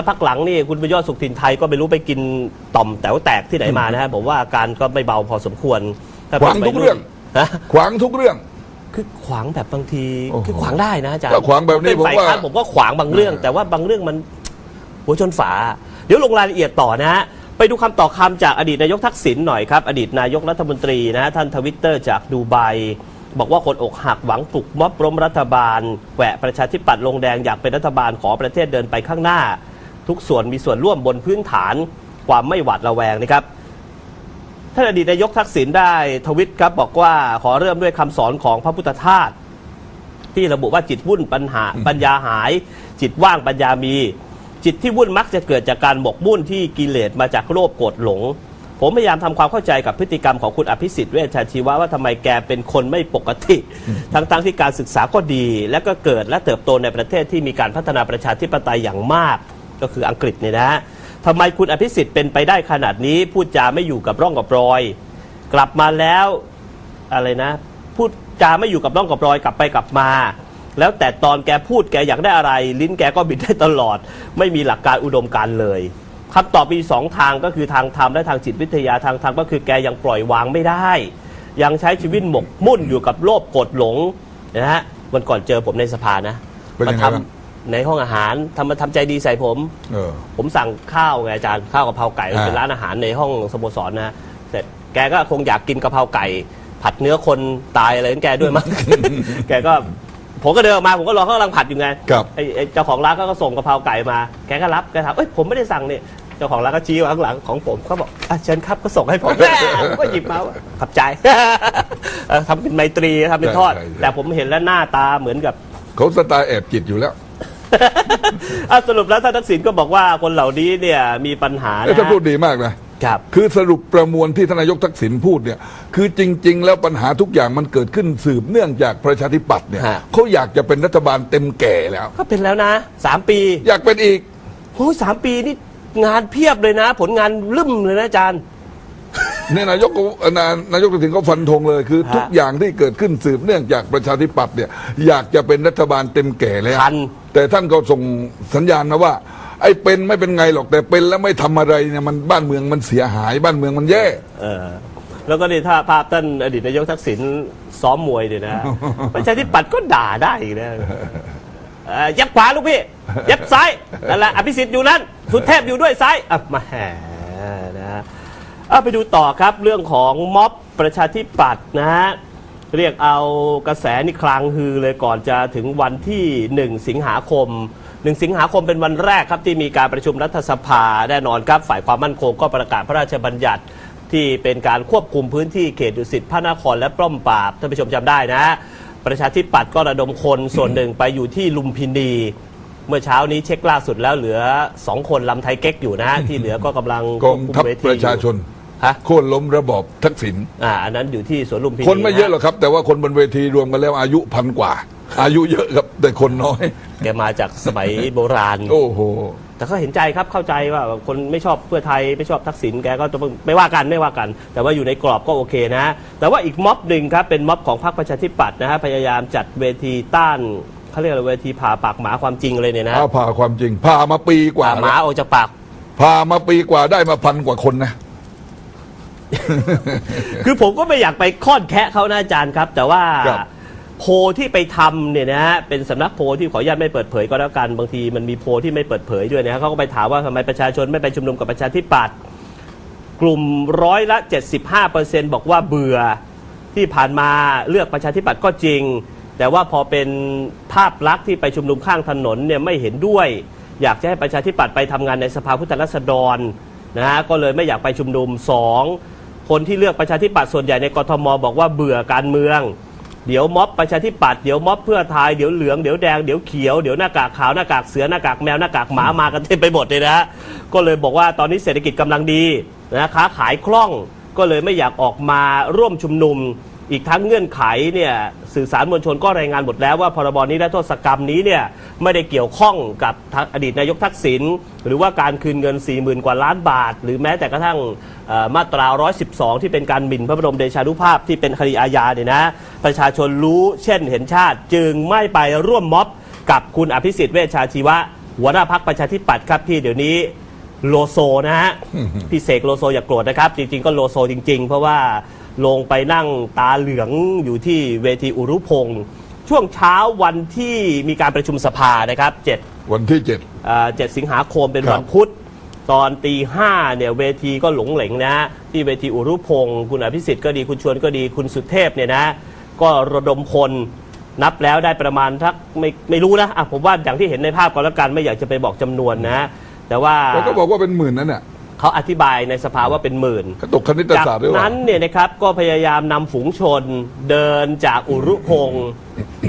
แล้วพักหลังนี่คุณประยอดสุขถิ่นไทยก็ไม่รู้ไปกินต่อมแต๋วแตกที่ไหนมานะฮะผมว่าอาการก็ไม่เบาพอสมควรถ้ขวางทุกเรื่องนะขวางทุกเรื่อง คือขวางแบบบางทีโอ้โหคือขวางได้นะอาจารย์ถ้าขวางแบบนี้เป็ฝ่ยผมว่าค้นผมก็ขวางบางเรื่องเออแต่ว่าบางเรื่องมัน หัวชนฝา เดี๋ยวลงรายละเอียดต่อนะฮะไปดูคำต่อคำจากอดีตนายกทักษิณหน่อยครับอดีตนายกรัฐมนตรีนะฮะท่านทวิตเตอร์จากดูไบบอกว่าคนอกหักหวังปลุกม็อบล้มรัฐบาลแหวะประชาธิปัตย์ลงแดงอยากเป็นรัฐบาลขอประเทศเดินไปข้างหน้า ทุกส่วนมีส่วนร่วมบนพื้นฐาน ความไม่หวาดระแวงนะครับท่านอดีตนายกทักษิณได้ทวิตครับบอกว่าขอเริ่มด้วยคำสอนของพระพุทธทาสที่ระบุว่าจิตวุ่นปัญหาปัญญาหาย จิตว่างปัญญามี จิตที่วุ่นมักจะเกิดจากการหมกมุ่นที่กิเลสมาจากโลภโกรธหลง ผมพยายามทำความเข้าใจกับพฤติกรรมของคุณอภิสิทธิ์เวชชาชีวะว่าทำไมแกเป็นคนไม่ปกติ ทั้งๆที่การศึกษาก็ดี และก็เกิดและเติบโตในประเทศที่มีการพัฒนาประชาธิปไตยอย่างมาก ก็คืออังกฤษเนี่ยนะฮะทำไมคุณอภิสิทธิ์เป็นไปได้ขนาดนี้ พูดจาไม่อยู่กับร่องกับรอย กลับมาแล้วอะไรนะ พูดจาไม่อยู่กับร่องกับรอยกลับไปกลับมา แล้วแต่ตอนแกพูดแกอยากได้อะไร ลิ้นแกก็บิดได้ตลอด ไม่มีหลักการอุดมการณ์เลยคำตอบมีสองทางก็คือทางธรรมและทางจิตวิทยาทางธรรมก็คือแกยังปล่อยวางไม่ได้ ยังใช้ชีวิตหมกมุ่นอยู่กับโลภกดหลงนะฮะวันก่อนเจอผมในสภานะมาทำ ในห้องอาหารทำมาทำใจดีใส่ผม เออ ผมสั่งข้าวไงอาจารย์ข้าวกะเพราไก่อ่า เป็นร้านอาหารในห้องสโมสรนะเสร็จแกก็คงอยากกินกะเพราไก่ ผัดเนื้อคนตายอะไรของแกด้วยมั้ง แกก็ผมก็เดินออกมาผมก็รอเขากำลังผัดอยู่ไงครับไอ้ไอ้เจ้าของร้านก็ก็ส่งกะเพราไก่มาแกก็รับแกถามเอ้ยผมไม่ได้สั่งนี่เจ้าของร้านก็ชี้มาข้างหลังของผมเขาบอกอะเชิญครับก็ส่งให้ผมแม่ผมก็หยิบมาว่าขับใจ เออทำเป็นไมตรีทำเป็นทอด ใช่ใช่แต่ผมเห็นแล้วหน้าตาเหมือนกับ เขาสไตล์แอบจิตอยู่แล้ว อะสรุปแล้วท่านทักษิณก็บอกว่าคนเหล่านี้เนี่ยมีปัญหาเอ้ยนะท่านพูดดีมากนะครับ คือสรุปประมวลที่ทานนายกทักษิณพูดเนี่ย คือจริง ๆ แล้วปัญหาทุกอย่างมันเกิดขึ้นสืบเนื่องจากประชาธิปัตย์เนี่ยฮะ เขาอยากจะเป็นรัฐบาลเต็มแก่แล้ว ก็เป็นแล้วนะสามปีอยากเป็นอีก โอ้ยสามปีนี่งานเพียบเลยนะ ผลงานลืมเลยนะอาจารย์ เนี่ยนายกก็นานายกทักษิณเขาฟันธงเลยคือฮะทุกอย่างที่เกิดขึ้นสืบเนื่องจากประชาธิปัตย์เนี่ยอยากจะเป็นรัฐบาลเต็มแก่แล้วทัน แต่ท่านก็ส่งสัญญาณนะว่า ไอ้เป็นไม่เป็นไงหรอกแต่เป็นแล้วไม่ทำอะไรเนี่ยมันบ้านเมืองมันเสียหายบ้านเมืองมันแย่ เออแล้วก็นี่ถ้าภาพท่านอดีตนายกทักษิณซ้อมมวยเนี่ยนะ ประชาธิปัตย์ก็ด่าได้อีกนะเอ่อยับขวาลูกพี่ยับซ้ายนั่นแหละอภิสิทธิ์อยู่นั้นสุดเทพอยู่ด้วยซ้ายอะมาแหมนะ เอาไปดูต่อครับเรื่องของม็อบประชาธิปัตย์นะฮะเรียกเอากระแสนี่คลางฮือเลยก่อนจะถึงวันที่ 1 สิงหาคม 1 สิงหาคมเป็นวันแรกครับที่มีการประชุมรัฐสภาแน่นอนครับฝ่ายความมั่นคงก็ประกาศพระราชบัญญัติที่เป็นการควบคุมพื้นที่เขตดุสิตพระนครและปล้อมปราบท่านผู้ชมจำได้นะ ประชาธิปัตย์ก็ระดมคนส่วนหนึ่งไปอยู่ที่ลุมพินีเมื่อเช้านี้เช็คล่าสุดแล้วเหลือ 2 คนลำไทยเก๊กอยู่นะ ที่เหลือก็กำลังกองทัพควบคุมประชาชน ฮะ โค่นล้มระบอบทักษิณอ่าอันนั้นอยู่ที่สวนลุมพินีคนไม่เยอะหรนะอกครับ แต่ว่าคนบนเวทีรวมกันแล้วอายุพันกว่า อายุเยอะครับแต่คนน้อย แกมาจากสมัยโบราณ โอ้โห แต่ก็เห็นใจครับเข้าใจว่าคนไม่ชอบเพื่อไทยไม่ชอบทักษิณแกก็ต้องไม่ว่ากันไม่ว่ากัน แต่ว่าอยู่ในกรอบก็โอเคนะ แต่ว่าอีกม็อบหนึ่งครับเป็นม็อบของพรรคประชาธิปัตย์นะฮะพยายามจัดเวทีต้านเขาเรียกอะไรเวทีผ่าปากหมาความจริงเลยเนี่ยนะเอาผ่าความจริงผ่ามาปีกว่าผ่าหมาออกจากปาก ผ่ามาปีกว่าได้มาพันกว่าคนนะ คือผมก็ไม่อยากไปค้อนแคะเขานะอาจารย์ครับ แต่ว่าครับโพลที่ไปทำเนี่ยนะฮะเป็นสำนักโพลที่ขออนุญาตไม่เปิดเผยก็แล้วกันบางทีมันมีโพลที่ไม่เปิดเผยด้วยนะฮะเขาก็ไปถามว่าทำไมประชาชนไม่ไปชุมนุมกับประชาธิปัตย์กลุ่มร้อยละ 75%บอกว่าเบื่อที่ผ่านมาเลือกประชาธิปัตย์ก็จริง แต่ว่าพอเป็นภาพลักษณ์ที่ไปชุมนุมข้างถนนเนี่ยไม่เห็นด้วย อยากจะให้ประชาธิปัตย์ไปทำงานในสภาผู้แทนราษฎรนะฮะก็เลยไม่อยากไปชุมนุมสอง คนที่เลือกประชาธิปัตย์ส่วนใหญ่ในกทมบอกว่าเบื่อการเมือง เดี๋ยวม็อบประชาธิปัตย์เดี๋ยวม็อบเพื่อไทยเดี๋ยวเหลืองเดี๋ยวแดงเดี๋ยวเขียวเดี๋ยวหน้ากากขาวหน้ากากเสือหน้ากากแมวหน้ากากหมามากันเต็มไปหมดเลยนะก็เลยบอกว่าตอนนี้เศรษฐกิจกำลังดีนะค้าขายคล่องก็เลยไม่อยากออกมาร่วมชุมนุม อีกทั้งเงื่อนไขเนี่ยสื่อสารมวลชนก็รายงานหมดแล้วว่าพรบนี้และโทษกรรมนี้เนี่ยไม่ได้เกี่ยวข้องกับอดีตนายกทักษิณหรือว่าการคืนเงิน 40,000 กว่าล้านบาท หรือแม้แต่กระทั่งมาตรา 112 ที่เป็นการหมิ่นพระบรมเดชานุภาพที่เป็นคดีอาญาเนี่ยนะ ประชาชนรู้เช่นเห็นชาติจึงไม่ไปร่วมม็อบกับคุณอภิสิทธิ์เวชชาชีวะ หัวหน้าพักประชาธิปัตย์ครับที่เดี๋ยวนี้โลโซนะฮะ พี่เสกโลโซอย่าโกรธนะครับ จริง ๆ ก็โลโซจริง ๆ เพราะว่าลงไปนั่งตาเหลืองอยู่ที่เวทีอุรุพงศ์ช่วงเช้าวันที่มีการประชุมสภานะครับ 7 วันที่เจ็ดเอ่อ7สิงหาคมเป็นครับวันพุธ ตอนตีห้าเนี่ยเวทีก็หลงเหลงนะฮะที่เวทีอุรุพงศ์คุณอภิสิทธิ์ก็ดีคุณชวนก็ดีคุณสุเทพเนี่ยนะก็ระดมพลนับแล้วได้ประมาณทักไม่ไม่รู้นะอะผมว่าอย่างที่เห็นในภาพก็แล้วกันไม่อยากจะไปบอกจำนวนนะ แต่ว่าแล้วก็บอกว่าเป็นหมื่นนั่นน่ะเขาอธิบายในสภาว่าเป็นหมื่นตกคณิตจากศาสตร์ด้วยวะนั้นเนี่ยนะครับก็พยายามนำฝูงชนเดินจากอุรุพงศ์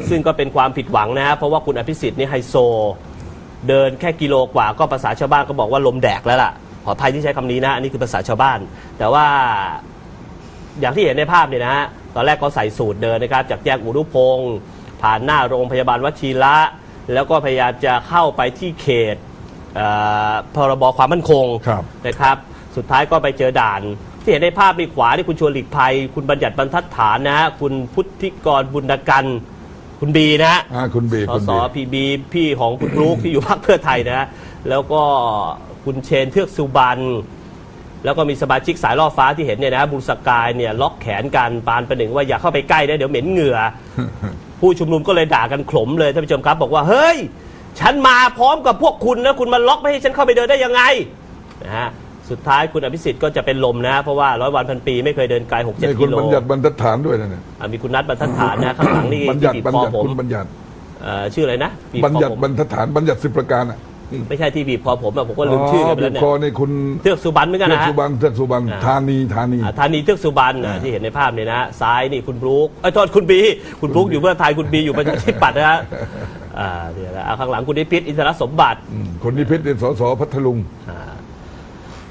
ซึ่งก็เป็นความผิดหวังนะฮะเพราะว่าคุณอภิสิทธิ์นี่ไฮโซ เดินแค่กิโลกว่าก็ภาษาชาวบ้านก็บอกว่าลมแดกแล้วล่ะ ขออภัยที่ใช้คำนี้นะอันนี้คือภาษาชาวบ้าน แต่ว่าอย่างที่เห็นในภาพเนี่ยนะฮะตอนแรกก็ใส่สูตรเดินนะครับจากแยกอุรุพงศ์ผ่านหน้าโรงพยาบาลวชิระ แล้วก็พยายามจะเข้าไปที่เขตเอ่อพรบความมั่นคงครับ นะครับ สุดท้ายก็ไปเจอด่าน ที่เห็นในภาพมีขวาที่คุณชวนหลีกภัย คุณบัญญัติบรรทัดฐานนะฮะคุณพุทธิกรบุญกัน คุณบีนะฮะอ่าคุณบีสคุณสบี พีบีพี่ของคุณลูกที่อยู่พรรคเพื่อไทยนะแล้วก็คุณเชนเทือกสุบันแล้วก็มีสมาชิกสายล่อฟ้าที่เห็นเนี่ยนะบุญสกายเนี่ยล็อกแขนกันปานประหนึ่งว่าอย่าเข้าไปใกล้นะเดี๋ยวเหม็นเหงื่อ ผู้ชุมนุมก็เลยด่ากันขลมเลยท่านผู้ชมครับ บอกว่าเฮ้ย ฉันมาพร้อมกับพวกคุณนะคุณมาล็อกไม่ให้ฉันเข้าไปเดินได้ยังไงนะฮะ สุดท้ายคุณอภิสิทธิ์ก็จะเป็นลมนะ เพราะว่าร้อยวันพันปีไม่เคยเดินไกลหกเจ็ดนี่คุกิณโลบัญญัติบรรทัดฐานด้วยนะเนี่ยอะมีคุณนัทบรรทัดฐานนะข้างหลังนี่บัญญัติที่บีบัญคอญัติผมคุณบัญญัติเอ่อชื่ออะไรนะบีบบัญคอญัติผมบรรทัดฐานบัญญัติสิบประการอะไม่ใช่ที่บีบคอผมอะผมก็ลืมชื่อกันไปบีแล้วบเนี่ยคอในคุณเทือกสุบรรณเหมือนกันเทือกนะฮะ สุบรรณเทือกสุบรรณอ่า ธานีธานี อ่าธานีเทือกสุบรรณอะอ่าที่เห็นในภาพเนี่ยนะซ้ายนี่คุณบรู๊คไอ้ยโทษคุณบี คุณบรู๊คอยู่เพื่อไทยคุณบีอยู่ประชาธิปัตย์นะฮะอ่าเดี๋ยวนะเอาข้างหลังคุณนิพิษอินทรสมบัติอืมคนนี้เพชรเป็นสสพัทลุง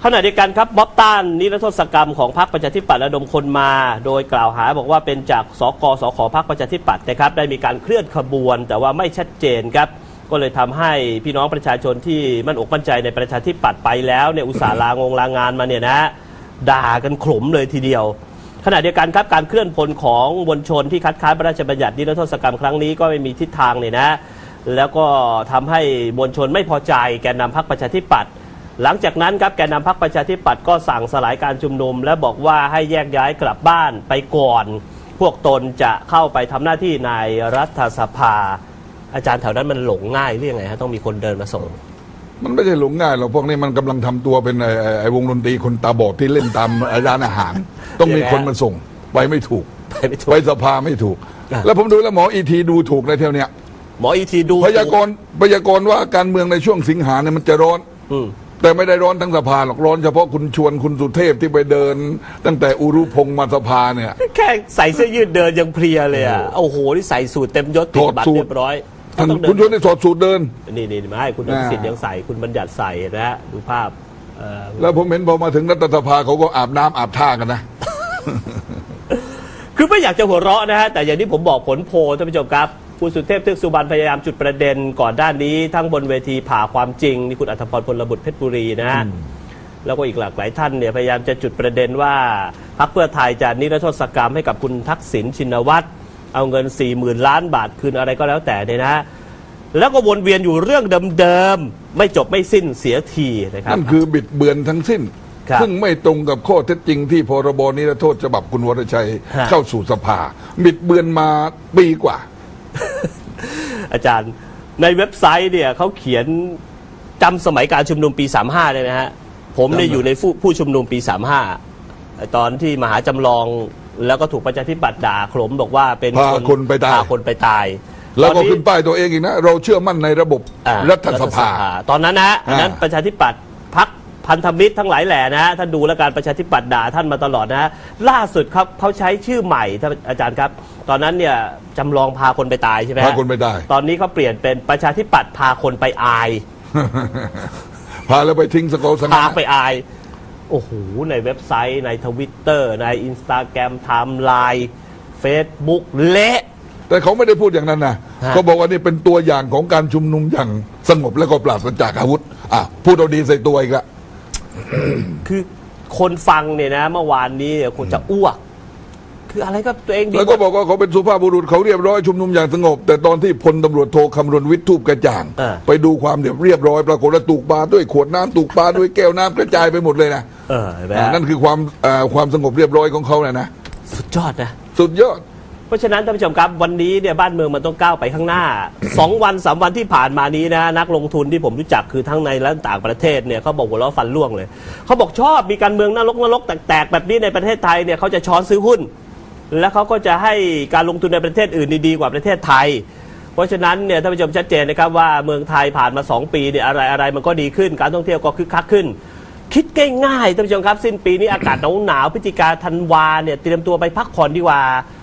ขณะเดียวกันครับม็อบต้านนิรโทษกรรมของพรรคประชาธิปัตย์ระดมคนมา โดยกล่าวหาบอกว่าเป็นจากสกสขพรรคประชาธิปัตย์นะครับได้มีการเคลื่อนขบวน แต่ว่าไม่ชัดเจนครับก็เลยทำให้พี่น้องประชาชนที่มั่นอกมั่นใจในประชาธิปัตย์ไปแล้วเนี่ยอุตสาหลางงลางานมาเนี่ยนะด่ากันขลมเลยทีเดียว ขณะเดียวกันครับการเคลื่อนพลของมวลชนที่คัดค้านพระราชบัญญัตินิรโทษกรรมครั้งนี้ก็ไม่มีทิศทางเนี่ยนะ แล้วก็ทำให้มวลชนไม่พอใจแกนนำพรรคประชาธิปัตย์ หลังจากนั้นครับแกนนำพรรคประชาธิปัตย์ก็สั่งสลายการชุมนุม และบอกว่าให้แยกย้ายกลับบ้านไปก่อน พวกตนจะเข้าไปทำหน้าที่ในรัฐสภา อาจารย์แถวนั้นมันหลงง่ายหรือยังไงฮะต้องมีคนเดินมาส่ง มันไม่ใช่หลงง่ายหรอกพวกนี้มันกำลังทำตัวเป็นไอ้ไอ้ไอ้วงดนตรีคนตาบอดที่เล่นตามร้านอาหาร ต้องมีคนมาส่งไปไม่ถูก ไปไม่ถูก ไปสภาไม่ถูกอะแล้วผมดูแล้วหมออีทีดูถูกในเที่ยวเนี้ยหมออีทีดูพยากรณ์พยากรณ์ว่าการเมืองในช่วงสิงหาเนี่ยมันจะร้อน อืม แต่ไม่ได้ร้อนทั้งสภาหรอกร้อนเฉพาะคุณชวนคุณสุเทพที่ไปเดิน ตั้งแต่อุรุพงศ์มาสภาเนี่ย แค่ใส่เสื้อยืดเดินยังเพลียเลยอะ โอ้โห นี่ใส่สูทเต็มยศติดบัตรถอดสูทเรียบร้อยท่านต้องเดิคุณชวนได้สอดสูตรเดิน นี่นี่ไม่คุณอภิสิทธิ์อ่ายัยังใส่คุณบัญญัติใส่นะฮะดูภาพเอ่อแล้วผมเห็นพอมาถึงรัฐสภาเขาก็อาบน้ำอาบท่ากันนะ คือไม่อยากจะหัวเราะนะฮะแต่อย่างที่ผมบอกผลโพลท่านผู้ชมครับ คุณสุเทพเทือกสุบรรณพยายามจุดประเด็นก่อนด้านนี้ ทั้งบนเวทีผ่าความจริงนี่คุณอัธพรพลบุตรเพชรบุรีนะฮะแล้วก็อีกหลากหลายท่านเนี่ยพยายามจะจุดประเด็นว่าพรรคเพื่อไทยจะนิรโทษกรรมให้กับคุณทักษิณชินวัตรเอาเงิน4 0,000ล้านบาทคืนอะไรก็แล้วแต่เนี่ยนะฮะแล้วก็วนเวียนอยู่เรื่องเดิมๆไม่จบไม่สิ้นเสียทีนะครับนั่นคือบิดเบือนทั้งสิ้นครับซึ่งไม่ตรงกับข้อเท็จจริงที่พรบนิรโทษฉบับคุณวรชัยฮะเข้าสู่สภา บิดเบือนมาปีกว่า อาจารย์ในเว็บไซต์เนี่ยเขาเขียนจำสมัยการชุมนุมปี 35ได้ไหมฮะ ผมเนี่ยจำได้อยู่ในผู้ผู้ชุมนุมปี 35ไอ้ตอนที่มหาจำลองแล้วก็ถูกประชาธิปัตย์ด่าขลมบอกว่าเป็นพาคนไปตายพาคนไปตาย แล้วก็ตอนนี้ขึ้นป้ายตัวเองอีกนะ เราเชื่อมั่นในระบบอ่ารัฐสภา ตอนนั้นนะอันนั้นอ่าประชาธิปัตย์ พักพันธมิตรทั้งหลายแหล่นะท่านดูแล้วการประชาธิปัตย์ด่าท่านมาตลอดนะล่าสุดครับเขาใช้ชื่อใหม่ท่านอาจารย์ครับ ตอนนั้นเนี่ยจำลองพาคนไปตายใช่ไหมฮะพาคนไปตาย ตอนนี้เขาเปลี่ยนเป็นประชาธิปัตย์พาคนไปอาย พาแล้วไปทิ้งสกอร์สพานา ไปอาย โอ้โห ในเว็บไซต์ ในทวิตเตอร์ ในอินสตาแกรมไทม์ไลน์เฟซบุ๊กเละ แต่เขาไม่ได้พูดอย่างนั้นนะฮะ เขาบอกว่านี่เป็นตัวอย่างของการชุมนุมอย่างสงบและก็ปราศจากอาวุธอะพูดเอาดีใส่ตัวอีกละ คือคนฟังเนี่ยนะเมื่อวานนี้เนี่ยคงจะอ้วก คืออะไรก็ตัวเองดีแล้วก็บอกว่าเขาเป็นสุภาพบุรุษเขาเรียบร้อยชุมนุมอย่างสงบ แต่ตอนที่พลตำรวจโทคำรณวิทย์ทูปกระจ่างเออไปดูความเรียบเรียบร้อยปรากฏว่าตูกปลาด้วยขวดน้ำตูกปลาด้วยแก้วน้ำกระจายไปหมดเลยนะเออเห็นไหมอ่าฮะนั่นคือความอ่าความสงบเรียบร้อยของเขานะนะ สุดยอดนะ สุดยอด เพราะฉะนั้นท่านผู้ชมครับวันนี้เนี่ยบ้านเมืองมันต้องก้าวไปข้างหน้าสองวันสามวันที่ผ่านมานี้นะนักลงทุนที่ผมรู้จักคือทั้งในและต่างประเทศเนี่ยเขาบอกหัวเราะฟันร่วงเลยเขาบอกชอบมีการเมืองนรกนรกแตกๆแบบนี้ในประเทศไทยเนี่ยเขาจะช้อนซื้อหุ้น แล้วเขาก็จะให้การลงทุนในประเทศอื่นดีๆกว่าประเทศไทยเพราะฉะนั้นเนี่ยท่านผู้ชมชัดเจนนะครับว่าเมืองไทยผ่านมา 2 ปีเนี่ยอะไรอะไรมันก็ดีขึ้น การท่องเที่ยวก็คึกคักขึ้น คิดง่ายๆท่านผู้ชมครับ สิ้นปีนี้อากาศหนาวหนาวพฤศจิกาธันวาเนี่ยเตรียมตัวไปพักผ่อนดีกว่า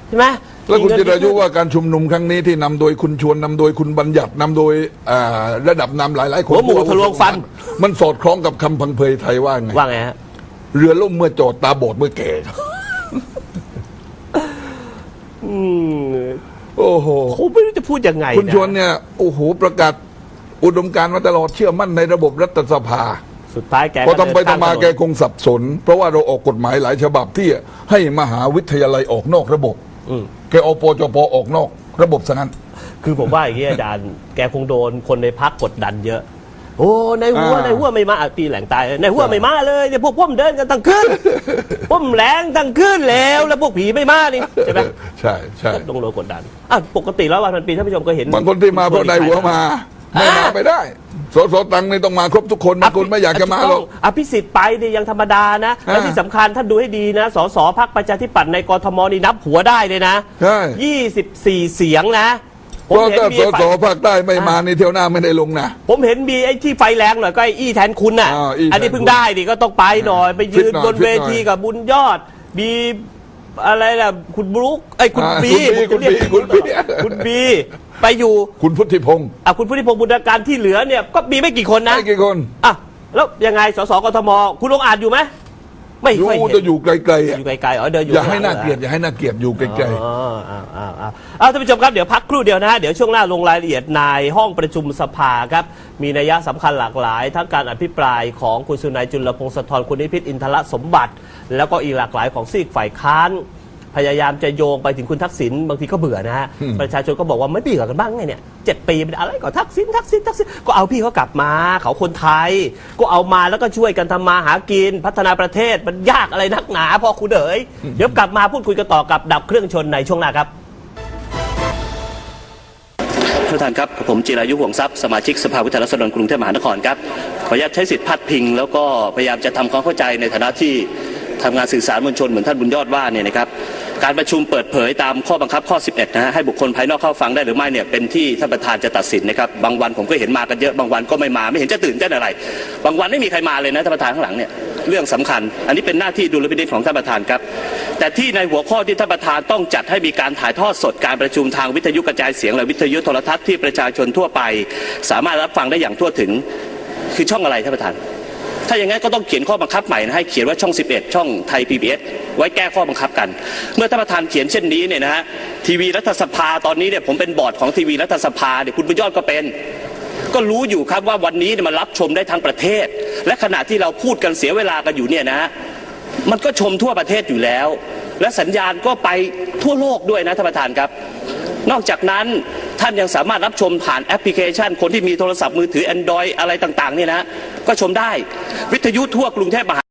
ใช่ไหม แล้วคุณมีจิเงินรายุมีว่าการชุมนุมครั้งนี้ที่นำโดยคุณชวนนำโดยคุณบัญญัตินำโดยอ่าระดับนำหลายๆคนหัวหมูทะลวงฟัน มันสอดคล้องกับคำพังเพยไทยว่าไงว่าไงฮะเรือล่มเมื่อจอดตาบอดเมื่อแก่อืมโอ้โหผมไม่รู้จะพูดยังไง คุณชวนเนี่ยโอ้โหประกาศอุดมการณ์มาตลอดเชื่อมั่นในระบบรัฐสภา สุดท้ายแกพอก็ทำไปเดินข้ทำมาแกถนนคงสับสน เพราะว่าเราออกกฎหมายหลายฉบับที่ให้มหาวิทยาลัยออกนอกระบบ อืม แกเอาปจปออกนอก ระบบซะงั้น คือผมว่าอย่างนี้อาจารย์ แกคงโดนคนในพักกดดันเยอะ โอ้ในหัวอ่าในหัวไม่มาอะตีแหลงตายในหัวไม่มาเลยเนี่ยพวกพ่มเดินกันตั้งคืนพ่มแหลงตั้งคืนแล้ว แล้วพวกผีไม่มานี่ใช่ไหมใช่ใช่ ก็ต้องโดนกดดันอะปกติแล้ววันพันปีท่านผู้ชมก็เห็นบางคนที่มาเพราะนายหัวมา ไม่มาไปได้สสตังค์นี่ต้องมาครบทุกคนบางคนไม่อยากจะมาหรอก อภิสิทธิ์ไปเนี่ยยังธรรมดานะ อ่าและที่สำคัญท่านดูให้ดีนะ สสพักประชาธิปัตย์ในกรทมนี่นับหัวได้เลยนะ ใช่ 24 เสียงนะ ผเพมราะเห็นถ้ามีสไอ้สฝ่ายภาคใต้ไม่มาในเที่ยวหน้าไม่ได้ลงนะ ผมเห็นมีไอ้ที่ไฟแรงหน่อยก็ไอ้อี้แทนคุณน่ะ อ่าอี้แทนอันนี้เพิ่งได้ดิก็ต้องไปหน่อย ไปยืนฟิตหน่อยบนเวฟิตหน่ทีอยกับบุญยอด มีอะไรล่ะ คุณบรุกไอ้ยคุณอ่าบีคุณบีผมจะเรียกคุณบีคุณบี ไปอยู่คุณพุทธิพงศ์อะคุณพุทธิพงศ์บุญการที่เหลือเนี่ยก็มีไม่กี่คนนะไม่กี่คนอะแล้วยังไงสสกทม คุณลงอ่านอยู่ไหมไม่รู้ค่อยเห็นจะอยู่ไกลๆออะยู่ไกลๆอ๋อเดินอยู่อย่าให้ข้งน่าลังเกลียดอย่าให้น่าเกลียดอยู่ไกลอ๋ออ้าวอ้าวอ้าวเอาท่านผู้ชมครับเดี๋ยวพักครู่เดียวนะฮะเดี๋ยวช่วงหน้าลงรายละเอียดในห้องประชุมสภาครับ มีนัยยะสำคัญหลากหลาย ทั้งการอภิปรายของคุณสุนัยจุลพงศธรคุณนิพิษอินทรสมบัติ แล้วก็อีกหลากหลายของซีกฝ่ายค้าน พยายามจะโยงไปถึงคุณทักษิณบางทีก็เบื่อนะฮะประชาชนก็บอกว่าไม่เบื่อกันบ้างไงเนี่ยเจ็ดปีเป็นอะไรก็ทักษิณทักษิณทักษิณก็เอาพี่เขากลับมาเขาคนไทย ก็เอามาแล้วก็ช่วยกันทำมาหากิน พัฒนาประเทศมันยากอะไรนักหนาพอคุณเอ๋ยเดี๋ยวกลับมาพูดคุยกันต่อกับดับเครื่องชนในช่วงหน้าครับท่านประธานครับผมจิรายุห่วงทรัพย์สมาชิกสภาวิทยาลัยราษฎรกรุงเทพมหานครครับขออนุญาตใช้สิทธิ์พัดพิง แล้วก็พยายามจะทำความเข้าใจในฐานะที่ทำงานสื่อสารมวลชนเหมือนท่านบุญยอดว่าเนี่ยนะครับ การประชุมเปิดเผยตามข้อบังคับข้อ 11 นะฮะให้บุคคลภายนอกเข้าฟังได้หรือไม่เนี่ยเป็นที่ท่านประธานจะตัดสินนะครับบางวันผมก็เห็นมากันเยอะบางวันก็ไม่มาไม่เห็นจะตื่นเต้นอะไร บางวันไม่มีใครมาเลยนะท่านประธานข้างหลังเนี่ยเรื่องสำคัญ อันนี้เป็นหน้าที่ดุลพินิจของท่านประธานครับ แต่ที่ในหัวข้อที่ท่านประธานต้องจัดให้มีการถ่ายทอดสดการประชุมทางวิทยุกระจายเสียงและวิทยุโทรทัศน์ที่ประชาชนทั่วไป สามารถรับฟังได้อย่างทั่วถึง คือช่องอะไรท่านประธาน ถ้าอย่างนั้นก็ต้องเขียนข้อบังคับใหม่นะให้เขียนว่าช่อง 11 ช่องไทย PBS ไว้แก้ข้อบังคับกัน เมื่อท่านประธานเขียนเช่นนี้เนี่ยนะฮะทีวีรัฐสภาตอนนี้เนี่ยผมเป็นบอร์ดของทีวีรัฐสภาเนี่ยคุณบุญยอดก็เป็น ก็รู้อยู่ครับว่าวันนี้เนี่ยมันรับชมได้ทั้งประเทศ และขณะที่เราพูดกันเสียเวลากันอยู่เนี่ยนะฮะมันก็ชมทั่วประเทศอยู่แล้ว และสัญญาณก็ไปทั่วโลกด้วยนะท่านประธานครับ นอกจากนั้น ท่านยังสามารถรับชมผ่านแอปพลิเคชัน คนที่มีโทรศัพท์มือถือ Android อะไรต่างๆเนี่ยนะก็ชมได้ วิทยุทั่วกรุงเทพมหาน